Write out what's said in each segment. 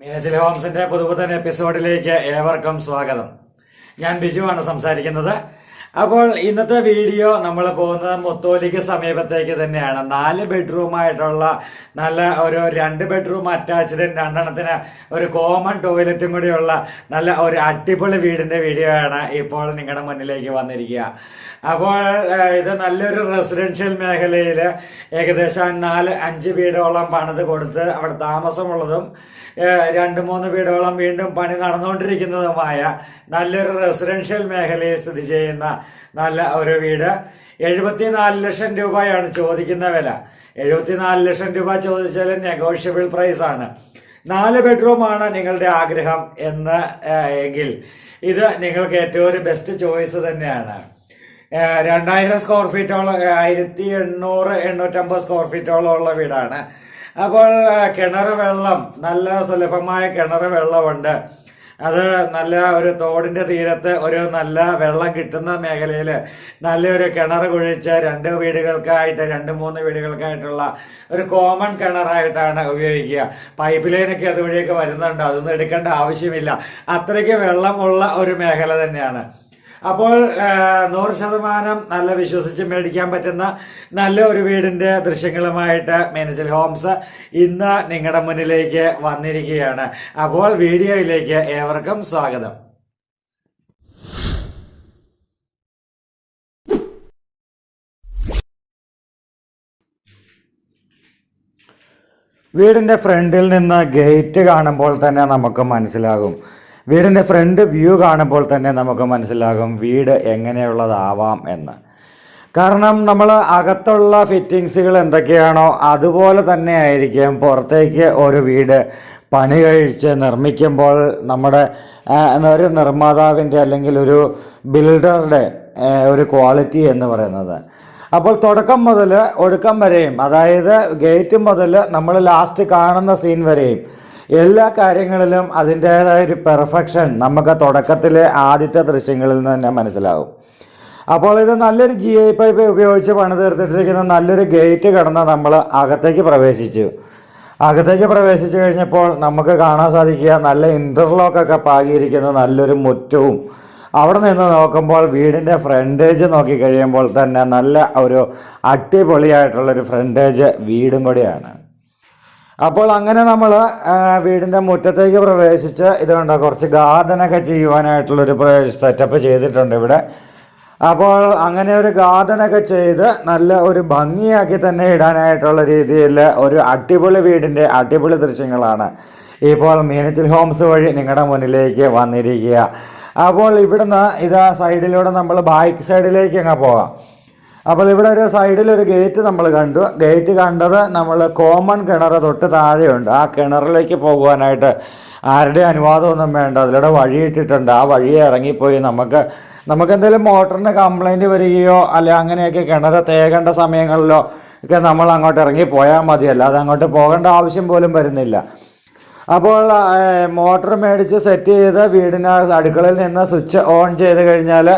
മീനച്ചിൽ ഹോംസിന്റെ പുതുപുത്തൻ എപ്പിസോഡിലേക്ക് ഏവർക്കും സ്വാഗതം. ഞാൻ ബിജുവാണ് സംസാരിക്കുന്നത്. അപ്പോൾ ഇന്നത്തെ വീഡിയോ നമ്മൾ പോകുന്നത് മുത്തോലിക്ക് സമീപത്തേക്ക് തന്നെയാണ്. നാല് ബെഡ്റൂം ആയിട്ടുള്ള നല്ല ഒരു രണ്ട് ബെഡ്റൂം അറ്റാച്ച്ഡും രണ്ടെണ്ണത്തിന് ഒരു കോമൺ ടോയ്ലറ്റും കൂടിയുള്ള നല്ല ഒരു അടിപൊളി വീടിന്റെ വീഡിയോ ആണ് ഇപ്പോൾ നിങ്ങളുടെ മുന്നിലേക്ക് വന്നിരിക്കുക. അപ്പോൾ ഇത് നല്ലൊരു റെസിഡൻഷ്യൽ മേഖലയിൽ ഏകദേശം നാല് അഞ്ച് വീടോളം പണിത് കൊടുത്ത് അവിടെ താമസമുള്ളതും രണ്ട് മൂന്ന് വീടോളം വീണ്ടും പണി നടന്നുകൊണ്ടിരിക്കുന്നതുമായ നല്ലൊരു റെസിഡൻഷ്യൽ മേഖലയിൽ സ്ഥിതി ചെയ്യുന്ന നല്ല ഒരു വീട്. എഴുപത്തിനാല് ലക്ഷം രൂപയാണ് ചോദിക്കുന്ന വില. എഴുപത്തിനാല് ലക്ഷം രൂപ ചോദിച്ചാൽ നെഗോഷ്യബിൾ പ്രൈസ് ആണ്. നാല് ബെഡ്റൂം ആണ് നിങ്ങളുടെ ആഗ്രഹം എന്ന് എങ്കിൽ ഇത് നിങ്ങൾക്ക് ഏറ്റവും ഒരു ബെസ്റ്റ് ചോയ്സ് തന്നെയാണ്. രണ്ടായിരം സ്ക്വയർ ഫീറ്റോളം ആയിരത്തി എണ്ണൂറ് എണ്ണൂറ്റമ്പത് സ്ക്വയർ ഫീറ്റോളം ഉള്ള വീടാണ്. അപ്പോൾ കിണർ വെള്ളം നല്ല സുലഭമായ കിണർ വെള്ളമുണ്ട്. അത് നല്ല ഒരു തോടിന്റെ തീരത്ത് ഒരു നല്ല വെള്ളം കിട്ടുന്ന മേഖലയിൽ നല്ലൊരു കിണർ കുഴിച്ച് രണ്ട് വീടുകൾക്കായിട്ട് രണ്ട് മൂന്ന് വീടുകൾക്കായിട്ടുള്ള ഒരു കോമൺ കിണറായിട്ടാണ് ഉപയോഗിക്കുക. പൈപ്പ് ലൈനൊക്കെ അതുവഴിയൊക്കെ വരുന്നുണ്ട്. അതൊന്നും എടുക്കേണ്ട ആവശ്യമില്ല. അത്രയ്ക്ക് വെള്ളമുള്ള ഒരു മേഖല തന്നെയാണ്. അപ്പോൾ നൂറ് ശതമാനം നല്ല വിശ്വസിച്ച് മേടിക്കാൻ പറ്റുന്ന നല്ല ഒരു വീടിന്റെ ദൃശ്യങ്ങളുമായിട്ട് മേനച്ചൽ ഹോംസ് ഇന്ന് നിങ്ങളുടെ മുന്നിലേക്ക് വന്നിരിക്കുകയാണ്. അപ്പോൾ വീഡിയോയിലേക്ക് ഏവർക്കും സ്വാഗതം. വീടിന്റെ ഫ്രണ്ടിൽ നിന്ന് ഗേറ്റ് കാണുമ്പോൾ തന്നെ നമുക്ക് മനസ്സിലാകും. വീടിന്റെ ഫ്രണ്ട് വ്യൂ കാണുമ്പോൾ തന്നെ നമുക്ക് മനസ്സിലാകും വീട് എങ്ങനെയുള്ളതാവാം എന്ന്. കാരണം നമ്മൾ അകത്തുള്ള ഫിറ്റിങ്സുകൾ എന്തൊക്കെയാണോ അതുപോലെ തന്നെ ആയിരിക്കും പുറത്തേക്ക് ഒരു വീട് പണി കഴിച്ച് നിർമ്മിക്കുമ്പോൾ നമ്മുടെ ഒരു നിർമ്മാതാവിന്റെ അല്ലെങ്കിൽ ഒരു ബിൽഡറുടെ ഒരു ക്വാളിറ്റി എന്ന് പറയുന്നത്. അപ്പോൾ തുടക്കം മുതൽ ഒടുക്കം വരെയും അതായത് ഗേറ്റ് മുതൽ നമ്മൾ ലാസ്റ്റ് കാണുന്ന സീൻ വരെയും എല്ലാ കാര്യങ്ങളിലും അതിന്റേതായ ഒരു പെർഫെക്ഷൻ നമുക്ക് തുടക്കത്തിലെ ആദ്യത്തെ ദൃശ്യങ്ങളിൽ നിന്ന് തന്നെ മനസ്സിലാവും. അപ്പോൾ ഇത് നല്ലൊരു ജി ഐ പൈപ്പ് ഉപയോഗിച്ച് പണി തീർത്തിട്ടിരിക്കുന്ന നല്ലൊരു ഗേറ്റ് കടന്ന് നമ്മൾ അകത്തേക്ക് പ്രവേശിച്ചു. അകത്തേക്ക് പ്രവേശിച്ചു കഴിഞ്ഞപ്പോൾ നമുക്ക് കാണാൻ സാധിക്കുക നല്ല ഇന്റർലോക്കൊക്കെ പാകിയിരിക്കുന്ന നല്ലൊരു മുറ്റവും അവിടെ നിന്ന് നോക്കുമ്പോൾ വീടിന്റെ ഫ്രണ്ടേജ് നോക്കി കഴിയുമ്പോൾ തന്നെ നല്ല ഒരു അടിപൊളിയായിട്ടുള്ളൊരു ഫ്രണ്ടേജ് വീടും കൂടിയാണ്. അപ്പോൾ അങ്ങനെ നമ്മൾ വീടിന്റെ മുറ്റത്തേക്ക് പ്രവേശിച്ച് ഇതുകൊണ്ട് കുറച്ച് ഗാർഡനൊക്കെ ചെയ്യുവാനായിട്ടുള്ളൊരു സെറ്റപ്പ് ചെയ്തിട്ടുണ്ട് ഇവിടെ. അപ്പോൾ അങ്ങനെ ഒരു ഗാർഡനൊക്കെ ചെയ്ത് നല്ല ഒരു ഭംഗിയാക്കി തന്നെ ഇടാനായിട്ടുള്ള രീതിയിൽ ഒരു അടിപൊളി വീടിന്റെ അടിപൊളി ദൃശ്യങ്ങളാണ് ഇപ്പോൾ മീനച്ചിൽ ഹോംസ് വഴി നിങ്ങളുടെ മുന്നിലേക്ക് വന്നിരിക്കുക. അപ്പോൾ ഇവിടുന്ന് ഇതാ സൈഡിലൂടെ നമ്മൾ ബാക്ക് സൈഡിലേക്ക് അങ്ങ് പോകാം. അപ്പോൾ ഇവിടെ ഒരു സൈഡിൽ ഒരു ഗേറ്റ് നമ്മൾ കണ്ടു. ഗേറ്റ് കണ്ടത് നമ്മൾ കോമൺ കിണർ തൊട്ട് താഴെയുണ്ട്. ആ കിണറിലേക്ക് പോകുവാനായിട്ട് ആരുടെ അനുവാദമൊന്നും വേണ്ട. അതിലൂടെ വഴിയിട്ടിട്ടുണ്ട്. ആ വഴി ഇറങ്ങിപ്പോയി നമുക്ക് നമുക്ക് എന്തെങ്കിലും മോട്ടറിന് കംപ്ലൈന്റ് വരികയോ അല്ലെ അങ്ങനെയൊക്കെ കിണർ തേകേണ്ട സമയങ്ങളിലോ ഒക്കെ നമ്മൾ അങ്ങോട്ട് ഇറങ്ങി പോയാൽ മതിയല്ല അത് അങ്ങോട്ട് പോകേണ്ട ആവശ്യം പോലും വരുന്നില്ല. അപ്പോൾ മോട്ടർ മേടിച്ച് സെറ്റ് ചെയ്ത് വീടിന് അടുക്കളയിൽ നിന്ന് സ്വിച്ച് ഓൺ ചെയ്ത് കഴിഞ്ഞാൽ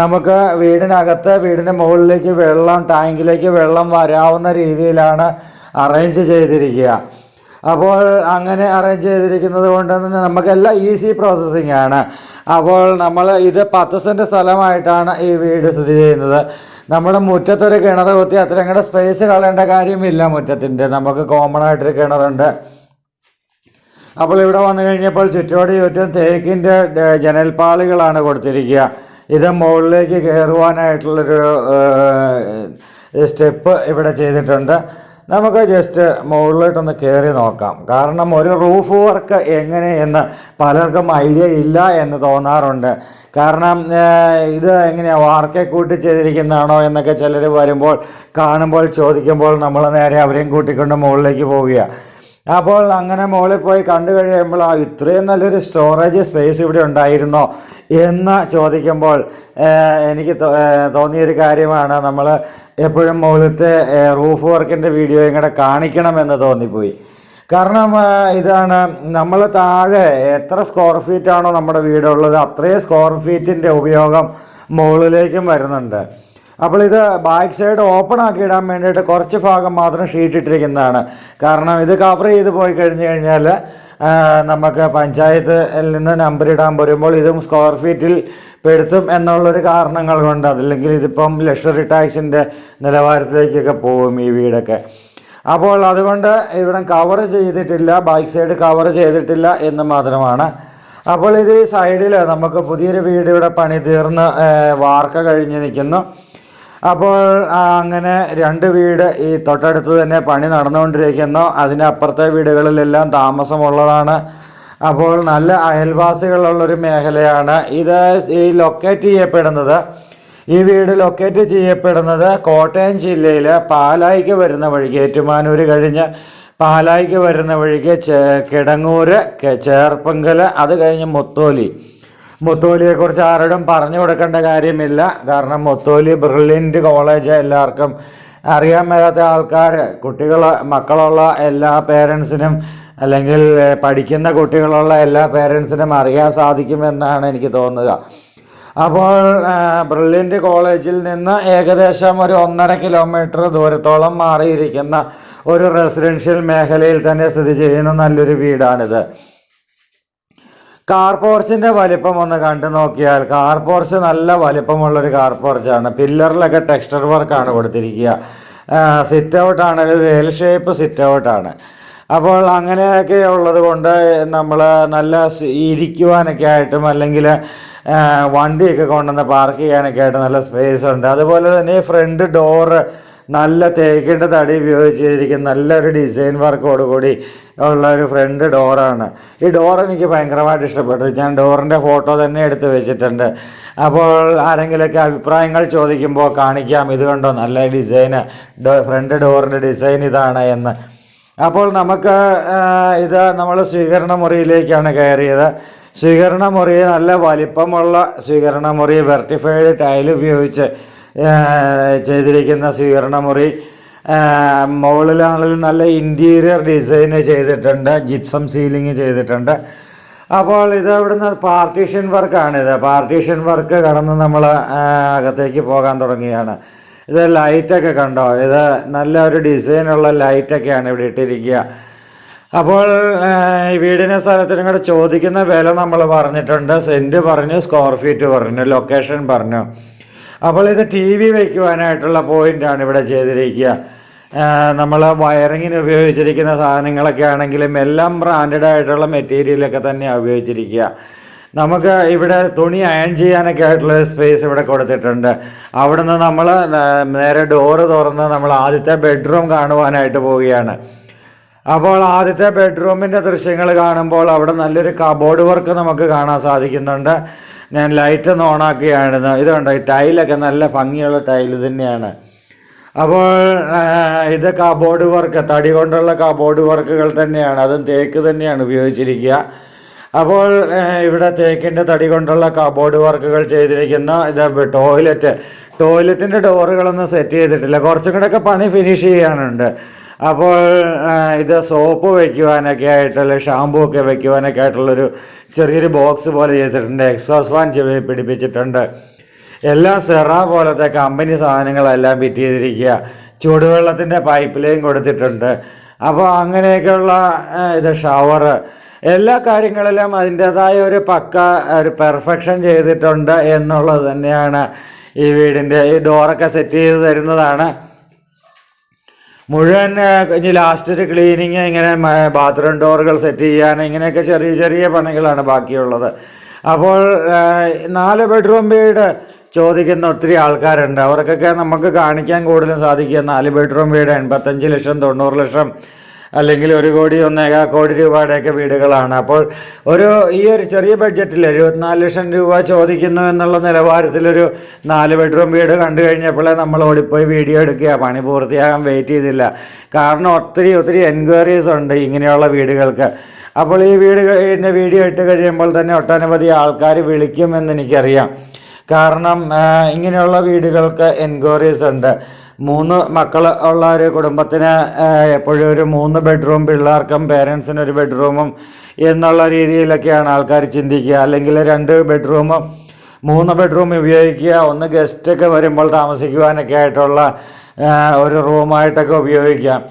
നമുക്ക് വീടിനകത്ത് വീടിന്റെ മുകളിലേക്ക് വെള്ളം ടാങ്കിലേക്ക് വെള്ളം വരാവുന്ന രീതിയിലാണ് അറേഞ്ച് ചെയ്തിരിക്കുക. അപ്പോൾ അങ്ങനെ അറേഞ്ച് ചെയ്തിരിക്കുന്നത് കൊണ്ട് തന്നെ നമുക്കെല്ലാം ഈസി പ്രോസസ്സിങ് ആണ്. അപ്പോൾ നമ്മൾ ഇത് പത്ത് സെന്റ് സ്ഥലമായിട്ടാണ് ഈ വീട് സ്ഥിതി ചെയ്യുന്നത്. നമ്മുടെ മുറ്റത്തൊരു കിണർ കുത്തി അത്രയും സ്പേസ് കളയേണ്ട കാര്യമില്ല മുറ്റത്തിന്റെ നമുക്ക് കോമൺ ആയിട്ടൊരു കിണറുണ്ട്. അപ്പോൾ ഇവിടെ വന്നു കഴിഞ്ഞപ്പോൾ ചുറ്റോട് ചുറ്റും തേക്കിന്റെ ജനൽപാളികളാണ് കൊടുത്തിരിക്കുക. ഇത് മുകളിലേക്ക് കയറുവാനായിട്ടുള്ളൊരു സ്റ്റെപ്പ് ഇവിടെ ചെയ്തിട്ടുണ്ട്. നമുക്ക് ജസ്റ്റ് മുകളിലോട്ടൊന്ന് കയറി നോക്കാം. കാരണം ഒരു റൂഫ് വർക്ക് എങ്ങനെയെന്ന് പലർക്കും ഐഡിയ ഇല്ല എന്ന് തോന്നാറുണ്ട്. കാരണം ഇത് എങ്ങനെയാണ് വാർക്കെ കൂട്ടി ചെയ്തിരിക്കുന്നതാണോ എന്നൊക്കെ ചിലർ വരുമ്പോൾ കാണുമ്പോൾ ചോദിക്കുമ്പോൾ നമ്മൾ നേരെ അവരെയും കൂട്ടിക്കൊണ്ട് മുകളിലേക്ക് പോവുകയാണ് അപ്പോൾ അങ്ങനെ മുകളിൽ പോയി കണ്ടു കഴിയുമ്പോൾ ആ ഇത്രയും നല്ലൊരു സ്റ്റോറേജ് സ്പേസ് ഇവിടെ ഉണ്ടായിരുന്നോ എന്ന് ചോദിക്കുമ്പോൾ എനിക്ക് തോന്നിയൊരു കാര്യമാണ്. നമ്മൾ എപ്പോഴും മുകളിലത്തെ റൂഫ് വർക്കിന്റെ വീഡിയോയും കൂടെ കാണിക്കണമെന്ന് തോന്നിപ്പോയി. കാരണം ഇതാണ് നമ്മൾ താഴെ എത്ര സ്ക്വയർ ഫീറ്റാണോ നമ്മുടെ വീടുള്ളത് അത്രയും സ്ക്വയർ ഫീറ്റിന്റെ ഉപയോഗം മുകളിലേക്കും വരുന്നുണ്ട്. അപ്പോൾ ഇത് ബാക്ക് സൈഡ് ഓപ്പൺ ആക്കി ഇടാൻ വേണ്ടിയിട്ട് കുറച്ച് ഭാഗം മാത്രം ഷീറ്റ് ഇട്ടിരിക്കുന്നതാണ്. കാരണം ഇത് കവർ ചെയ്ത് പോയി കഴിഞ്ഞ് കഴിഞ്ഞാൽ നമുക്ക് പഞ്ചായത്തിൽ നിന്ന് നമ്പർ ഇടാൻ വരുമ്പോൾ ഇതും സ്ക്വയർ ഫീറ്റിൽ പെടുത്തും എന്നുള്ളൊരു കാരണങ്ങൾ കൊണ്ട് അതല്ലെങ്കിൽ ഇതിപ്പം ലക്ഷറി ടാക്സിന്റെ നിലവാരത്തിലേക്കൊക്കെ പോകും ഈ വീടൊക്കെ. അപ്പോൾ അതുകൊണ്ട് ഇവിടെ കവർ ചെയ്തിട്ടില്ല ബാക്ക് സൈഡ് കവർ ചെയ്തിട്ടില്ല എന്ന് മാത്രമാണ്. അപ്പോൾ ഇത് സൈഡിൽ നമുക്ക് പുതിയൊരു വീട് ഇവിടെ പണി തീർന്ന് വാർക്ക കഴിഞ്ഞ് നിൽക്കുന്നു. അപ്പോൾ അങ്ങനെ രണ്ട് വീട് ഈ തൊട്ടടുത്ത് തന്നെ പണി നടന്നുകൊണ്ടിരിക്കുന്നു. അതിനപ്പുറത്തെ വീടുകളിലെല്ലാം താമസമുള്ളതാണ്. അപ്പോൾ നല്ല അയൽവാസികളുള്ളൊരു മേഖലയാണ്. ഇത് ഈ ലൊക്കേറ്റ് ചെയ്യപ്പെടുന്നത്. ഈ വീട് ലൊക്കേറ്റ് ചെയ്യപ്പെടുന്നത് കോട്ടയം ജില്ലയിൽ പാലായിക്ക് വരുന്ന വഴിക്ക് ഏറ്റുമാനൂർ കഴിഞ്ഞ് പാലായിക്ക് വരുന്ന വഴിക്ക് കിടങ്ങൂർ ചേർപ്പങ്കൽ അത് കഴിഞ്ഞ് മുത്തോലി. മുത്തോലിയെക്കുറിച്ച് ആരോടും പറഞ്ഞു കൊടുക്കേണ്ട കാര്യമില്ല. കാരണം മുത്തോലി ബ്രില്യന്റ് കോളേജ് എല്ലാവർക്കും അറിയാൻ മേലാത്ത ആൾക്കാർ കുട്ടികൾ മക്കളുള്ള എല്ലാ പേരൻസിനും അല്ലെങ്കിൽ പഠിക്കുന്ന കുട്ടികളുള്ള എല്ലാ പേരൻസിനും അറിയാൻ സാധിക്കുമെന്നാണ് എനിക്ക് തോന്നുക. അപ്പോൾ ബ്രില്യന്റ് കോളേജിൽ നിന്ന് ഏകദേശം ഒരു ഒന്നര കിലോമീറ്റർ ദൂരത്തോളം മാറിയിരിക്കുന്ന ഒരു റെസിഡൻഷ്യൽ മേഖലയിൽ തന്നെ സ്ഥിതി ചെയ്യുന്ന നല്ലൊരു വീടാണിത്. കാർ പോർച്ചിന്റെ വലിപ്പം ഒന്ന് കണ്ടു നോക്കിയാൽ കാർ പോർച്ച് നല്ല വലിപ്പമുള്ളൊരു കാർ പോർച്ചാണ് പില്ലറിലൊക്കെ ടെക്സ്ചർ വർക്കാണ് കൊടുത്തിരിക്കുക. സിറ്റ് ഔട്ടാണ് ഒരു വേൽ ഷേപ്പ് സിറ്റ് ഔട്ടാണ് അപ്പോൾ അങ്ങനെയൊക്കെ ഉള്ളത് കൊണ്ട് നമ്മൾ നല്ല ഇരിക്കുവാനൊക്കെ ആയിട്ടും അല്ലെങ്കിൽ വണ്ടിയൊക്കെ കൊണ്ടുവന്ന് പാർക്ക് ചെയ്യാനൊക്കെ ആയിട്ട് നല്ല സ്പേസ് ഉണ്ട്. അതുപോലെ തന്നെ ഫ്രണ്ട് ഡോറ് നല്ല തേക്കിന്റെ തടി ഉപയോഗിച്ചിരിക്കുന്ന നല്ലൊരു ഡിസൈൻ വർക്കോട് കൂടി ഉള്ള ഒരു ഫ്രണ്ട് ഡോറാണ് ഈ ഡോർ എനിക്ക് ഭയങ്കരമായിട്ട് ഇഷ്ടപ്പെട്ടു. ഞാൻ ഡോറിന്റെ ഫോട്ടോ തന്നെ എടുത്ത് വെച്ചിട്ടുണ്ട്. അപ്പോൾ ആരെങ്കിലുമൊക്കെ അഭിപ്രായങ്ങൾ ചോദിക്കുമ്പോൾ കാണിക്കാം. ഇത് കണ്ടോ നല്ല ഡിസൈന് ഫ്രണ്ട് ഡോറിന്റെ ഡിസൈൻ ഇതാണ് എന്ന്. അപ്പോൾ നമുക്ക് ഇത് നമ്മൾ സ്വീകരണ മുറിയിലേക്കാണ് കയറിയത്. സ്വീകരണ മുറി നല്ല വലിപ്പമുള്ള സ്വീകരണ മുറി വെർട്ടിഫൈഡ് ടൈൽ ഉപയോഗിച്ച് ചെയ്തിരിക്കുന്ന സ്വീകരണ മുറി മുകളിലാണെങ്കിൽ നല്ല ഇന്റീരിയർ ഡിസൈൻ ചെയ്തിട്ടുണ്ട് ജിപ്സം സീലിംഗ് ചെയ്തിട്ടുണ്ട്. അപ്പോൾ ഇത് ഇവിടുന്ന് പാർട്ടീഷൻ വർക്കാണിത്. പാർട്ടീഷൻ വർക്ക് കടന്ന് നമ്മൾ അകത്തേക്ക് പോകാൻ തുടങ്ങിയാണ്. ഇത് ലൈറ്റൊക്കെ കണ്ടോ? ഇത് നല്ല ഒരു ഡിസൈനുള്ള ലൈറ്റൊക്കെയാണ് ഇവിടെ ഇട്ടിരിക്കുക. അപ്പോൾ ഈ വീടിന്റെ സ്ഥലത്തിനും കൂടെ ചോദിക്കുന്ന വില നമ്മൾ പറഞ്ഞിട്ടുണ്ട്. സെന്റ് പറഞ്ഞു സ്ക്വയർ ഫീറ്റ് പറഞ്ഞു ലൊക്കേഷൻ പറഞ്ഞു. അപ്പോൾ ഇത് ടി വി വയ്ക്കുവാനായിട്ടുള്ള പോയിന്റാണ് ഇവിടെ ചെയ്തിരിക്കുക. നമ്മൾ വയറിങ്ങിന് ഉപയോഗിച്ചിരിക്കുന്ന സാധനങ്ങളൊക്കെ ആണെങ്കിലും എല്ലാം ബ്രാൻഡഡ് ആയിട്ടുള്ള മെറ്റീരിയലൊക്കെ തന്നെയാണ് ഉപയോഗിച്ചിരിക്കുക. നമുക്ക് ഇവിടെ തുണി അയൺ ചെയ്യാനൊക്കെ ആയിട്ടുള്ള സ്പേസ് ഇവിടെ കൊടുത്തിട്ടുണ്ട്. അവിടുന്ന് നമ്മൾ നേരെ ഡോറ് തുറന്ന് നമ്മൾ ആദ്യത്തെ ബെഡ്റൂം കാണുവാനായിട്ട് പോവുകയാണ്. അപ്പോൾ ആദ്യത്തെ ബെഡ്റൂമിന്റെ ദൃശ്യങ്ങൾ കാണുമ്പോൾ അവിടെ നല്ലൊരു കബോർഡ് വർക്ക് നമുക്ക് കാണാൻ സാധിക്കുന്നുണ്ട്. ഞാൻ ലൈറ്റ് ഒന്ന് ഓണാക്കുകയാണ് ഇതുണ്ട് ഈ ടൈലൊക്കെ നല്ല ഭംഗിയുള്ള ടൈൽ തന്നെയാണ്. അപ്പോൾ ഇത് കബോർഡ് വർക്ക് തടി കൊണ്ടുള്ള കബോർഡ് വർക്കുകൾ തന്നെയാണ്. അതും തേക്ക് തന്നെയാണ് ഉപയോഗിച്ചിരിക്കുക. അപ്പോൾ ഇവിടെ തേക്കിന്റെ തടി കൊണ്ടുള്ള കബോർഡ് വർക്കുകൾ ചെയ്തിരിക്കുന്ന. ഇത് ടോയ്ലറ്റ് ടോയ്ലറ്റിന്റെ ഡോറുകളൊന്നും സെറ്റ് ചെയ്തിട്ടില്ല. കുറച്ചും കൂടെയൊക്കെ പണി ഫിനിഷ് ചെയ്യാനുണ്ട്. അപ്പോൾ ഇത് സോപ്പ് വയ്ക്കുവാനൊക്കെ ആയിട്ടുള്ള ഷാമ്പൂ ഒക്കെ വയ്ക്കുവാനൊക്കെ ആയിട്ടുള്ളൊരു ചെറിയൊരു ബോക്സ് പോലെ ചെയ്തിട്ടുണ്ട്. എക്സോസ് ഫാൻ ചെവി പിടിപ്പിച്ചിട്ടുണ്ട്. എല്ലാം സെറ പോലത്തെ കമ്പനി സാധനങ്ങളെല്ലാം ഫിറ്റ് ചെയ്തിരിക്കുക. ചൂടുവെള്ളത്തിന്റെ പൈപ്പ് ലൈൻ കൊടുത്തിട്ടുണ്ട്. അപ്പോൾ അങ്ങനെയൊക്കെയുള്ള ഇത് ഷവർ എല്ലാ കാര്യങ്ങളിലും അതിന്റേതായ ഒരു പക്ക ഒരു പെർഫെക്ഷൻ ചെയ്തിട്ടുണ്ട് എന്നുള്ളത് തന്നെയാണ് ഈ വീടിന്റെ ഈ ഡോറൊക്കെ സെറ്റ് ചെയ്ത് തരുന്നതാണ്. മുഴുവൻ ഇനി ലാസ്റ്റ് ക്ലീനിങ് ഇങ്ങനെ ബാത്റൂം ഡോറുകൾ സെറ്റ് ചെയ്യാൻ ഇങ്ങനെയൊക്കെ ചെറിയ ചെറിയ പണികളാണ് ബാക്കിയുള്ളത്. അപ്പോൾ നാല് ബെഡ്റൂം വീട് ചോദിക്കുന്ന ഒത്തിരി ആൾക്കാരുണ്ട്. അവർക്കൊക്കെ നമുക്ക് കാണിക്കാൻ കൂടുതലും സാധിക്കുക നാല് ബെഡ്റൂം വീട് എൺപത്തഞ്ച് ലക്ഷം തൊണ്ണൂറ് ലക്ഷം അല്ലെങ്കിൽ ഒരു കോടി ഒന്നേകാൽ കോടി രൂപയുടെയൊക്കെ വീടുകളാണ്. അപ്പോൾ ഒരു ഈ ഒരു ചെറിയ ബഡ്ജറ്റിൽ എഴുപത്തിനാല് ലക്ഷം രൂപ ചോദിക്കുന്നു എന്നുള്ള നിലവാരത്തിലൊരു നാല് ബെഡ്റൂം വീട് കണ്ടു കഴിഞ്ഞപ്പോഴേ നമ്മൾ ഓടിപ്പോയി വീഡിയോ എടുക്കുക. പണി പൂർത്തിയാകാൻ വെയിറ്റ് ചെയ്തില്ല. കാരണം ഒത്തിരി ഒത്തിരി എൻക്വയറീസ് ഉണ്ട് ഇങ്ങനെയുള്ള വീടുകൾക്ക്. അപ്പോൾ ഈ വീട് എന്റെ വീഡിയോ ഇട്ട് കഴിയുമ്പോൾ തന്നെ ഒട്ടനവധി ആൾക്കാർ വിളിക്കുമെന്ന് എനിക്കറിയാം. കാരണം ഇങ്ങനെയുള്ള വീടുകൾക്ക് എൻക്വയറീസ് ഉണ്ട്. മൂന്ന് മക്കൾ ഉള്ള ഒരു കുടുംബത്തിന് എപ്പോഴും ഒരു മൂന്ന് ബെഡ്റൂം പിള്ളേർക്കും പേരൻസിന് ഒരു ബെഡ്റൂമും എന്നുള്ള രീതിയിലൊക്കെയാണ് ആൾക്കാർ ചിന്തിക്കുക. അല്ലെങ്കിൽ രണ്ട് ബെഡ്റൂമും മൂന്ന് ബെഡ്റൂം ഉപയോഗിക്കുക. ഒന്ന് ഗസ്റ്റൊക്കെ വരുമ്പോൾ താമസിക്കുവാനൊക്കെ ആയിട്ടുള്ള ഒരു റൂമായിട്ടൊക്കെ ഉപയോഗിക്കാം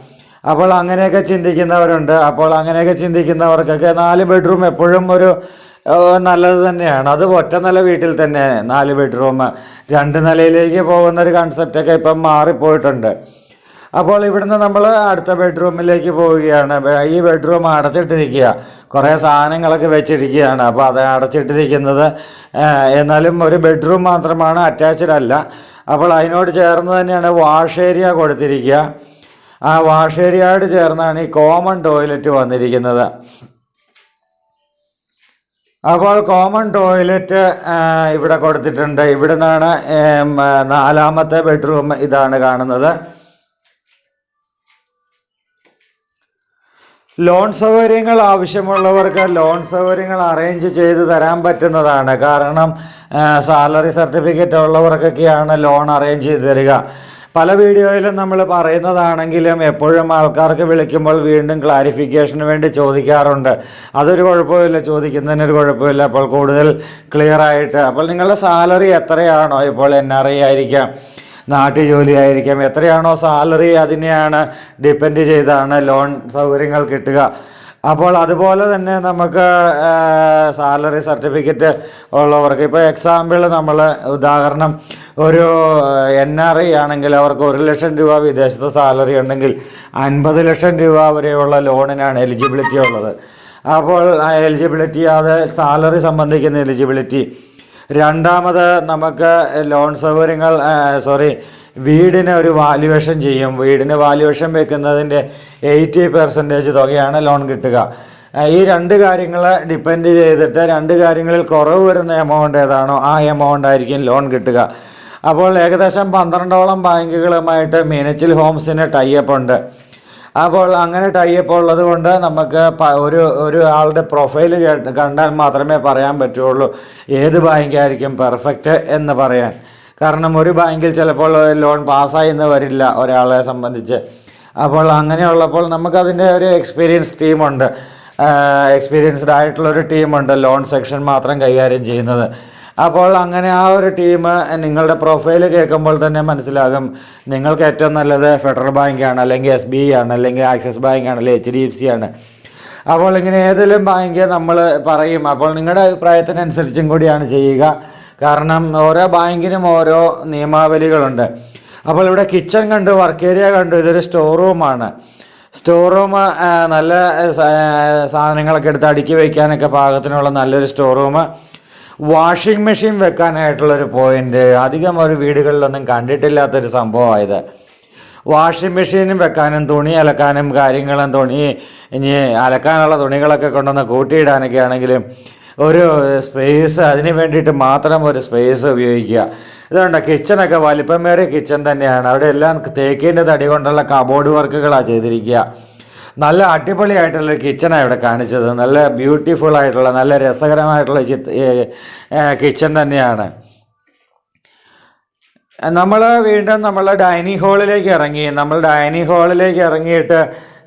അപ്പോൾ അങ്ങനെയൊക്കെ ചിന്തിക്കുന്നവരുണ്ട്. അപ്പോൾ അങ്ങനെയൊക്കെ ചിന്തിക്കുന്നവർക്കൊക്കെ നാല് ബെഡ്റൂം എപ്പോഴും ഒരു നല്ലത് തന്നെയാണ്. അത് ഒറ്റ നില വീട്ടിൽ തന്നെ നാല് ബെഡ്റൂം. രണ്ട് നിലയിലേക്ക് പോകുന്ന ഒരു കൺസെപ്റ്റൊക്കെ ഇപ്പം മാറിപ്പോയിട്ടുണ്ട്. അപ്പോൾ ഇവിടുന്ന് നമ്മൾ അടുത്ത ബെഡ്റൂമിലേക്ക് പോവുകയാണ്. ഈ ബെഡ്റൂം അടച്ചിട്ടിരിക്കുക. കുറേ സാധനങ്ങളൊക്കെ വെച്ചിരിക്കുകയാണ്. അപ്പോൾ അത് അടച്ചിട്ടിരിക്കുന്നത് എന്നാലും ഒരു ബെഡ്റൂം മാത്രമാണ് അറ്റാച്ച്ഡ് അല്ല. അപ്പോൾ അതിനോട് ചേർന്ന് തന്നെയാണ് വാഷ് ഏരിയ കൊടുത്തിരിക്കുക. ആ വാഷ് ഏരിയയോട് ചേർന്നാണ് ഈ കോമൺ ടോയ്ലറ്റ് വന്നിരിക്കുന്നത്. അപ്പോൾ കോമൺ ടോയ്ലറ്റ് ഇവിടെ കൊടുത്തിട്ടുണ്ട്. ഇവിടെ നിന്നാണ് നാലാമത്തെ ബെഡ്റൂം ഇതാണ് കാണുന്നത്. ലോൺ സൗകര്യങ്ങൾ ആവശ്യമുള്ളവർക്ക് ലോൺ സൗകര്യങ്ങൾ അറേഞ്ച് ചെയ്ത് തരാൻ പറ്റുന്നതാണ്. കാരണം സാലറി സർട്ടിഫിക്കറ്റ് ഉള്ളവർക്കൊക്കെയാണ് ലോൺ അറേഞ്ച് ചെയ്ത് തരിക. പല വീഡിയോയിലും നമ്മൾ പറയുന്നതാണെങ്കിലും എപ്പോഴും ആൾക്കാർക്ക് വിളിക്കുമ്പോൾ വീണ്ടും ക്ലാരിഫിക്കേഷന് വേണ്ടി ചോദിക്കാറുണ്ട്. അതൊരു കുഴപ്പമില്ല ചോദിക്കുന്നതിനൊരു കുഴപ്പമില്ല. അപ്പോൾ കൂടുതൽ ക്ലിയർ ആയിട്ട് അപ്പോൾ നിങ്ങളുടെ സാലറി എത്രയാണോ ഇപ്പോൾ എൻ ആർ ഐ ആയിരിക്കാം നാട്ടു ജോലി ആയിരിക്കാം എത്രയാണോ സാലറി അതിനെയാണ് ഡിപ്പെൻഡ് ചെയ്താണ് ലോൺ സൗകര്യങ്ങൾ കിട്ടുക. അപ്പോൾ അതുപോലെ തന്നെ നമുക്ക് സാലറി സർട്ടിഫിക്കറ്റ് ഉള്ളവർക്ക്. ഇപ്പോൾ എക്സാമ്പിൾ നമ്മൾ ഉദാഹരണം ഒരു എൻ ആർ ഐ ആണെങ്കിൽ അവർക്ക് ഒരു ലക്ഷം രൂപ വിദേശത്ത് സാലറി ഉണ്ടെങ്കിൽ അൻപത് ലക്ഷം രൂപ വരെയുള്ള ലോണിനാണ് എലിജിബിലിറ്റി ഉള്ളത്. അപ്പോൾ എലിജിബിലിറ്റി അത് സാലറി സംബന്ധിക്കുന്ന എലിജിബിലിറ്റി. രണ്ടാമത് നമുക്ക് ലോൺ സൗകര്യങ്ങൾ സോറി വീടിന് ഒരു വാല്യുവേഷൻ ചെയ്യും. വീടിന് വാല്യുവേഷൻ വെക്കുന്നതിന്റെ എയ്റ്റി പെർസെന്റേജ് തുകയാണ് ലോൺ കിട്ടുക. ഈ രണ്ട് കാര്യങ്ങൾ ഡിപ്പെൻഡ് ചെയ്തിട്ട് രണ്ട് കാര്യങ്ങളിൽ കുറവ് വരുന്ന എമൗണ്ട് ഏതാണോ ആ എമൗണ്ട് ആയിരിക്കും ലോൺ കിട്ടുക. അപ്പോൾ ഏകദേശം പന്ത്രണ്ടോളം ബാങ്കുകളുമായിട്ട് മീനച്ചിൽ ഹോംസിന് ടൈപ്പ് ഉണ്ട്. അപ്പോൾ അങ്ങനെ ടൈപ്പ് ഉള്ളത് കൊണ്ട് നമുക്ക് ഒരു ഒരു ആളുടെ പ്രൊഫൈൽ കണ്ടാൽ മാത്രമേ പറയാൻ പറ്റുള്ളൂ ഏത് ബാങ്കായിരിക്കും പെർഫെക്റ്റ് എന്ന് പറയാൻ. കാരണം ഒരു ബാങ്കിൽ ചിലപ്പോൾ ലോൺ പാസ്സായി എന്ന് വരില്ല ഒരാളെ സംബന്ധിച്ച്. അപ്പോൾ അങ്ങനെയുള്ളപ്പോൾ നമുക്കതിന്റെ ഒരു എക്സ്പീരിയൻസ് ടീമുണ്ട് എക്സ്പീരിയൻസ്ഡ് ആയിട്ടുള്ളൊരു ടീമുണ്ട് ലോൺ സെക്ഷൻ മാത്രം കൈകാര്യം ചെയ്യുന്നത്. അപ്പോൾ അങ്ങനെ ആ ഒരു ടീം നിങ്ങളുടെ പ്രൊഫൈൽ കേൾക്കുമ്പോൾ തന്നെ മനസ്സിലാകും. നിങ്ങൾക്ക് ഏറ്റവും നല്ലത് ഫെഡറൽ ബാങ്കാണ് അല്ലെങ്കിൽ എസ് ബി ആണ് അല്ലെങ്കിൽ ആക്സിസ് ബാങ്ക് ആണ് അല്ലെങ്കിൽ എച്ച് ഡി എഫ് സി ആണ്. അപ്പോൾ ഇങ്ങനെ ഏതെങ്കിലും ബാങ്ക് നമ്മൾ പറയും. അപ്പോൾ നിങ്ങളുടെ അഭിപ്രായത്തിനനുസരിച്ചും കൂടിയാണ് ചെയ്യുക. കാരണം ഓരോ ബാങ്കിനും ഓരോ നിയമാവലികളുണ്ട്. അപ്പോൾ ഇവിടെ കിച്ചൺ കണ്ടു വർക്ക് ഏരിയ കണ്ടു ഇതൊരു സ്റ്റോർ റൂമാണ് സ്റ്റോർ റൂം നല്ല സാധനങ്ങളൊക്കെ എടുത്ത് അടുക്കി വയ്ക്കാനൊക്കെ പാകത്തിനുള്ള നല്ലൊരു സ്റ്റോർ റൂം വാഷിംഗ് മെഷീൻ വെക്കാനായിട്ടുള്ളൊരു പോയിന്റ് അധികം ഒരു വീടുകളിലൊന്നും കണ്ടിട്ടില്ലാത്തൊരു സംഭവമായത്. വാഷിംഗ് മെഷീനും വെക്കാനും തുണി അലക്കാനും കാര്യങ്ങളും തുണി ഇനി അലക്കാനുള്ള തുണികളൊക്കെ കൊണ്ടുവന്ന് കൂട്ടിയിടാനൊക്കെ ആണെങ്കിലും ഒരു സ്പേസ് അതിന് വേണ്ടിയിട്ട് മാത്രം ഒരു സ്പേസ് ഉപയോഗിക്കുക. ഇതുകൊണ്ട് കിച്ചണൊക്കെ വലിപ്പമേറിയ കിച്ചൺ തന്നെയാണ്. അവിടെ എല്ലാം തേക്കിന്റെ തടി കൊണ്ടുള്ള കബോർഡ് വർക്കുകളാണ് ചെയ്തിരിക്കുക. നല്ല അടിപൊളിയായിട്ടുള്ള കിച്ചണാണ് ഇവിടെ കാണിച്ചത്. നല്ല ബ്യൂട്ടിഫുൾ ആയിട്ടുള്ള നല്ല രസകരമായിട്ടുള്ള ചിത് കിച്ചൺ തന്നെയാണ്. നമ്മൾ വീണ്ടും നമ്മൾ ഡൈനിങ് ഹാളിലേക്ക് ഇറങ്ങി. നമ്മൾ ഡൈനിങ് ഹാളിലേക്ക് ഇറങ്ങിയിട്ട്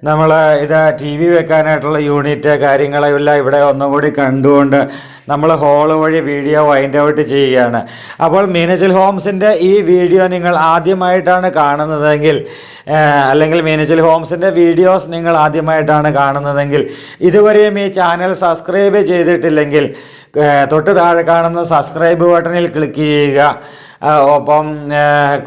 നമ്മൾ ഇത് ടി വി വെക്കാനായിട്ടുള്ള യൂണിറ്റ് കാര്യങ്ങളെല്ലാം ഇവിടെ ഒന്നും കൂടി കണ്ടുകൊണ്ട് നമ്മൾ ഹോൾ വഴി വീഡിയോ വൈൻഡ് ഔട്ട് ചെയ്യുകയാണ്. അപ്പോൾ മീനച്ചിൽ ഹോംസിന്റെ ഈ വീഡിയോ നിങ്ങൾ ആദ്യമായിട്ടാണ് കാണുന്നതെങ്കിൽ അല്ലെങ്കിൽ മീനച്ചിൽ ഹോംസിന്റെ വീഡിയോസ് നിങ്ങൾ ആദ്യമായിട്ടാണ് കാണുന്നതെങ്കിൽ ഇതുവരെയും ഈ ചാനൽ സബ്സ്ക്രൈബ് ചെയ്തിട്ടില്ലെങ്കിൽ തൊട്ട് താഴെ കാണുന്ന സബ്സ്ക്രൈബ് ബട്ടണിൽ ക്ലിക്ക് ചെയ്യുക. ഒപ്പം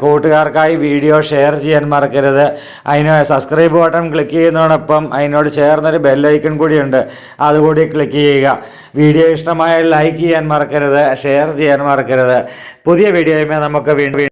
കൂട്ടുകാർക്കായി വീഡിയോ ഷെയർ ചെയ്യാൻ മറക്കരുത്. അതിന് സബ്സ്ക്രൈബ് ബട്ടൺ ക്ലിക്ക് ചെയ്യുന്നതോടൊപ്പം അതിനോട് ചേർന്നൊരു ബെല്ലൈക്കൺ കൂടിയുണ്ട്. അതുകൂടി ക്ലിക്ക് ചെയ്യുക. വീഡിയോ ഇഷ്ടമായ ലൈക്ക് ചെയ്യാൻ മറക്കരുത് ഷെയർ ചെയ്യാൻ മറക്കരുത്. പുതിയ വീഡിയോയുമേ നമുക്ക് വീണ്ടും